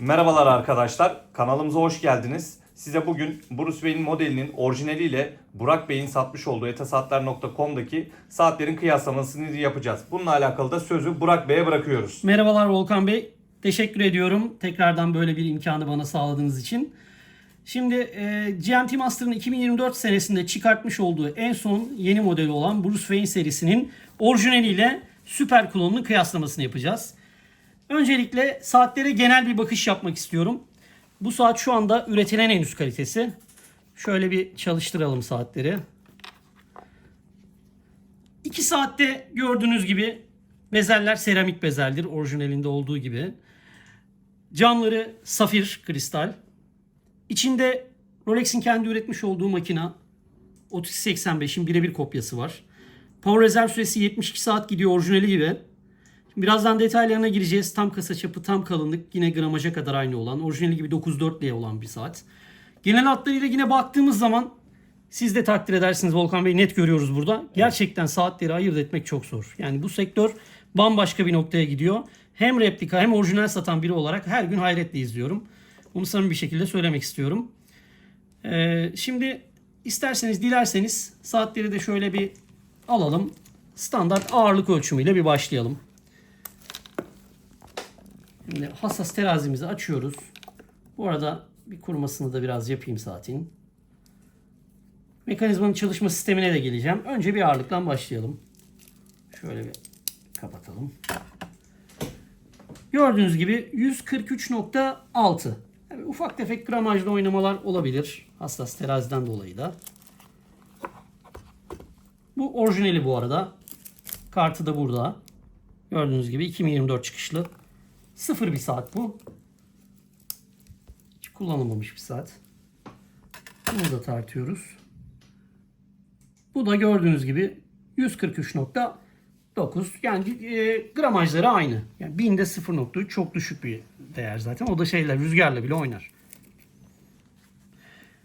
Merhabalar arkadaşlar, kanalımıza hoş geldiniz. Size bugün Bruce Wayne modelinin orijinaliyle Burak Bey'in satmış olduğu etasaatler.com'daki saatlerin kıyaslamasını yapacağız. Bununla alakalı da sözü Burak Bey'e bırakıyoruz. Merhabalar Volkan Bey. Teşekkür ediyorum tekrardan böyle bir imkanı bana sağladığınız için. Şimdi e, GMT Master'ın 2024 senesinde çıkartmış olduğu en son yeni modeli olan Bruce Wayne serisinin orijinaliyle süper klonunun kıyaslamasını yapacağız. Öncelikle saatlere genel bir bakış yapmak istiyorum. Bu saat şu anda üretilen en üst kalitesi. Şöyle bir çalıştıralım saatleri. 2 saatte gördüğünüz gibi bezeller seramik bezeldir orijinalinde olduğu gibi. Camları safir kristal. İçinde Rolex'in kendi üretmiş olduğu makina 3285'in birebir kopyası var. Power rezerv süresi 72 saat gidiyor orijinali gibi. Birazdan detaylarına gireceğiz. Tam kasa çapı, tam kalınlık yine gramaja kadar aynı olan, orijinali gibi 9.4L olan bir saat. Genel hatlarıyla yine baktığımız zaman siz de takdir edersiniz Volkan Bey net görüyoruz burada. Gerçekten saatleri ayırt etmek çok zor. Yani bu sektör bambaşka bir noktaya gidiyor. Hem replika hem orijinal satan biri olarak her gün hayretle izliyorum. Bunu samimi bir şekilde söylemek istiyorum. Ee, şimdi isterseniz dilerseniz saatleri de şöyle bir alalım. Standart ağırlık ölçümüyle bir başlayalım. Şimdi hassas terazimizi açıyoruz. Bu arada bir kurumasını da biraz yapayım saatin. Mekanizmanın çalışma sistemine de geleceğim. Önce bir ağırlıktan başlayalım. Şöyle bir kapatalım. Gördüğünüz gibi 143.6. Yani ufak tefek gramajlı oynamalar olabilir. Hassas teraziden dolayı da. Bu orijinali bu arada. Kartı da burada. Gördüğünüz gibi 2024 çıkışlı. Sıfır bir saat bu. Hiç kullanılmamış bir saat. Bunu da tartıyoruz. Bu da gördüğünüz gibi 143.9 yani e, gramajları aynı. Yani binde 0.3 çok düşük bir değer zaten. O da şeyler rüzgarla bile oynar.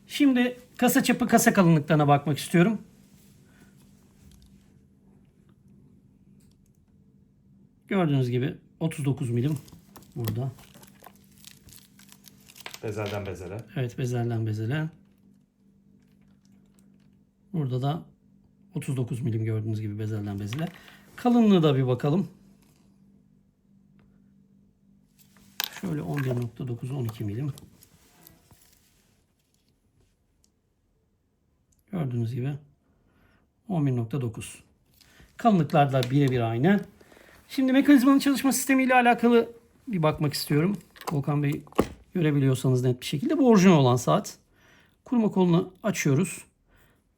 Şimdi kasa çapı kasa kalınlıklarına bakmak istiyorum. Gördüğünüz gibi 39 milim burada. Bezelden bezele. Evet bezelden bezele. Burada da 39 milim gördüğünüz gibi bezelden bezele. Kalınlığı da bir bakalım. Şöyle 11.9 12 milim. Gördüğünüz gibi 11.9. Kalınlıklar da birebir aynı. Şimdi mekanizmanın çalışma sistemiyle alakalı bir bakmak istiyorum. Volkan Bey görebiliyorsanız net bir şekilde. Bu orijinal olan saat. Kurma kolunu açıyoruz.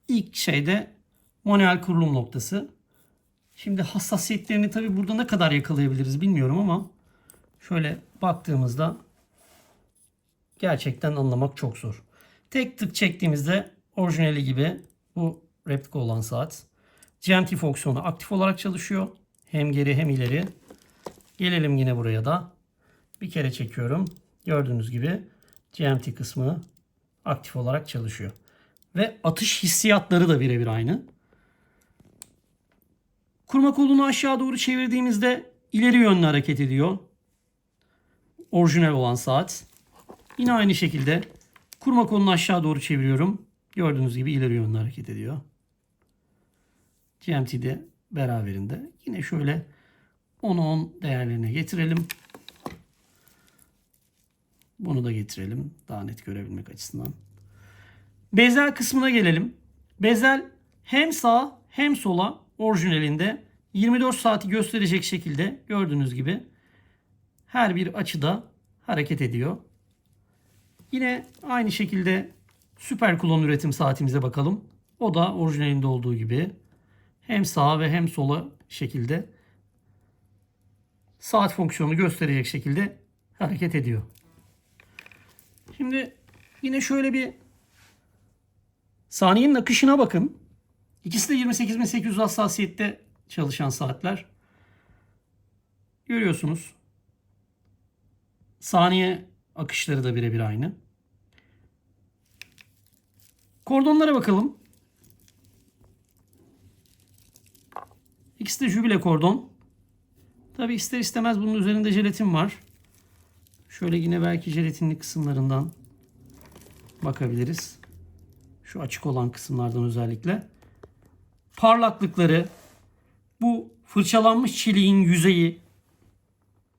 İlk şeyde manuel kurulum noktası. Şimdi hassasiyetlerini tabi burada ne kadar yakalayabiliriz bilmiyorum ama şöyle baktığımızda gerçekten anlamak çok zor. Tek tık çektiğimizde orijinali gibi bu replika olan saat. GMT fonksiyonu aktif olarak çalışıyor. Hem geri hem ileri. Gelelim yine buraya da. Bir kere çekiyorum. Gördüğünüz gibi GMT kısmı aktif olarak çalışıyor. Ve atış hissiyatları da birebir aynı. Kurma kolunu aşağı doğru çevirdiğimizde ileri yönlü hareket ediyor. Orijinal olan saat. Yine aynı şekilde kurma kolunu aşağı doğru çeviriyorum. Gördüğünüz gibi ileri yönlü hareket ediyor. GMT'de beraberinde. Yine şöyle 10'a 10 değerlerine getirelim. Bunu da getirelim. Daha net görebilmek açısından. Bezel kısmına gelelim. Bezel hem sağ hem sola orijinalinde 24 saati gösterecek şekilde gördüğünüz gibi her bir açıda hareket ediyor. Yine aynı şekilde süper klon üretim saatimize bakalım. O da orijinalinde olduğu gibi hem sağa ve hem sola şekilde saat fonksiyonu gösterecek şekilde hareket ediyor. Şimdi yine şöyle bir saniyenin akışına bakın. İkisi de 28800 hassasiyette çalışan saatler. Görüyorsunuz. Saniye akışları da birebir aynı. Kordonlara bakalım. İkisi de jübile kordon. Tabi ister istemez bunun üzerinde jelatin var. Şöyle yine belki jelatinli kısımlarından bakabiliriz. Şu açık olan kısımlardan özellikle. Parlaklıkları, bu fırçalanmış çeliğin yüzeyi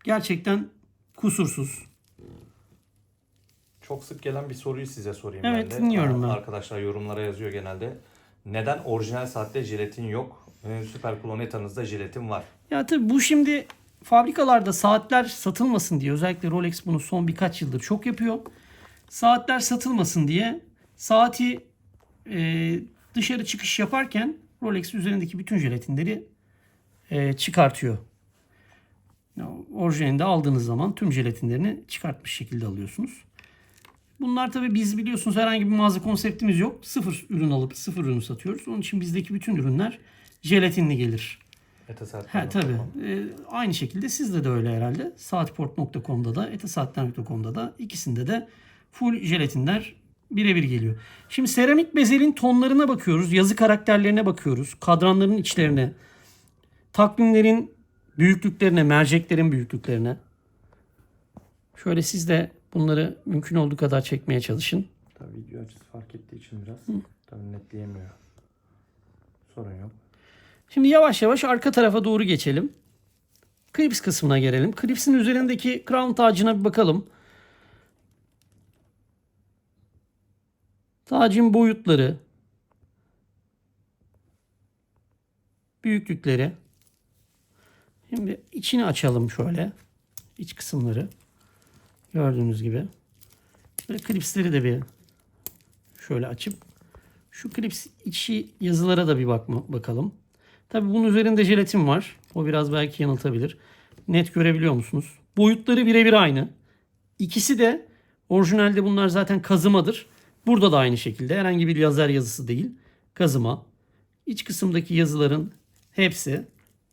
gerçekten kusursuz. Çok sık gelen bir soruyu size sorayım Evet, ben de. dinliyorum ben. Arkadaşlar yorumlara yazıyor genelde. Neden orijinal saatte jelatin yok? Ee, Süper Planeta'nızda jelatin var. Ya tabii bu şimdi fabrikalarda saatler satılmasın diye özellikle Rolex bunu son birkaç yıldır çok yapıyor. Saatler satılmasın diye saati e, dışarı çıkış yaparken Rolex üzerindeki bütün jelatinleri e, çıkartıyor. Orijinalinde aldığınız zaman tüm jelatinlerini çıkartmış şekilde alıyorsunuz. Bunlar tabii biz biliyorsunuz herhangi bir mağaza konseptimiz yok. Sıfır ürün alıp sıfır ürün satıyoruz. Onun için bizdeki bütün ürünler jelatinli gelir. Etasaatler Ha tabii. Ee, aynı şekilde sizde de öyle herhalde. Saatport.com'da da, etasaatler.com'da da ikisinde de full jelatinler birebir geliyor. Şimdi seramik bezelin tonlarına bakıyoruz, yazı karakterlerine bakıyoruz, kadranların içlerine, takvimlerin büyüklüklerine, merceklerin büyüklüklerine. Şöyle siz de bunları mümkün olduğu kadar çekmeye çalışın. Tabii video açısı fark ettiği için biraz tabii netleyemiyor. Sorun yok. Şimdi yavaş yavaş arka tarafa doğru geçelim. Klips kısmına gelelim. Klipsin üzerindeki crown tacına bir bakalım. Tacın boyutları, büyüklükleri. Şimdi içini açalım şöyle. İç kısımları. Gördüğünüz gibi. Şöyle klipsleri de bir şöyle açıp şu klips içi yazılara da bir bakma, bakalım. Tabi bunun üzerinde jelatin var. O biraz belki yanıltabilir. Net görebiliyor musunuz? Boyutları birebir aynı. İkisi de orijinalde bunlar zaten kazımadır. Burada da aynı şekilde herhangi bir lazer yazısı değil. Kazıma. İç kısımdaki yazıların hepsi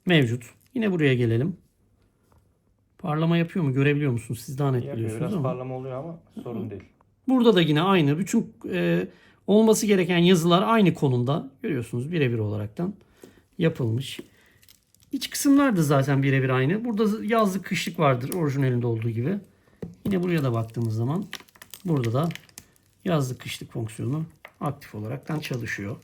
mevcut. Yine buraya gelelim. Parlama yapıyor mu? Görebiliyor musunuz? Siz daha net Yapıyor, biliyorsunuz biraz ama. parlama oluyor ama sorun değil. Burada da yine aynı. Bütün e, olması gereken yazılar aynı konumda. Görüyorsunuz birebir olaraktan yapılmış. İç kısımlar da zaten birebir aynı. Burada yazlık kışlık vardır orijinalinde olduğu gibi. Yine buraya da baktığımız zaman burada da yazlık kışlık fonksiyonu aktif olaraktan çalışıyor.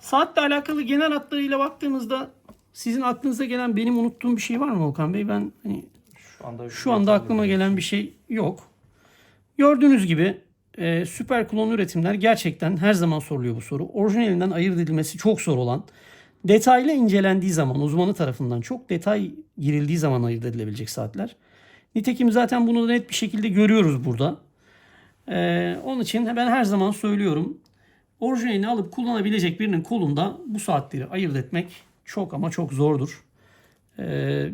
Saatle alakalı genel hatlarıyla baktığımızda sizin aklınıza gelen benim unuttuğum bir şey var mı Okan Bey? Ben hani Şu anda şu anda aklıma gelen bir şey yok. Gördüğünüz gibi e, süper klon üretimler gerçekten her zaman soruluyor bu soru. Orijinalinden ayırt edilmesi çok zor olan, detaylı incelendiği zaman uzmanı tarafından çok detay girildiği zaman ayırt edilebilecek saatler. Nitekim zaten bunu net bir şekilde görüyoruz burada. E, onun için ben her zaman söylüyorum. Orijinalini alıp kullanabilecek birinin kolunda bu saatleri ayırt etmek çok ama çok zordur. E,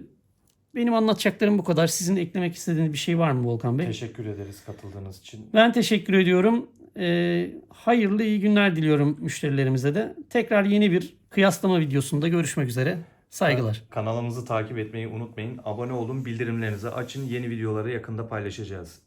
benim anlatacaklarım bu kadar. Sizin eklemek istediğiniz bir şey var mı Volkan Bey? Teşekkür ederiz katıldığınız için. Ben teşekkür ediyorum. Ee, hayırlı iyi günler diliyorum müşterilerimize de. Tekrar yeni bir kıyaslama videosunda görüşmek üzere. Saygılar. Kanalımızı takip etmeyi unutmayın. Abone olun, bildirimlerinizi açın. Yeni videoları yakında paylaşacağız.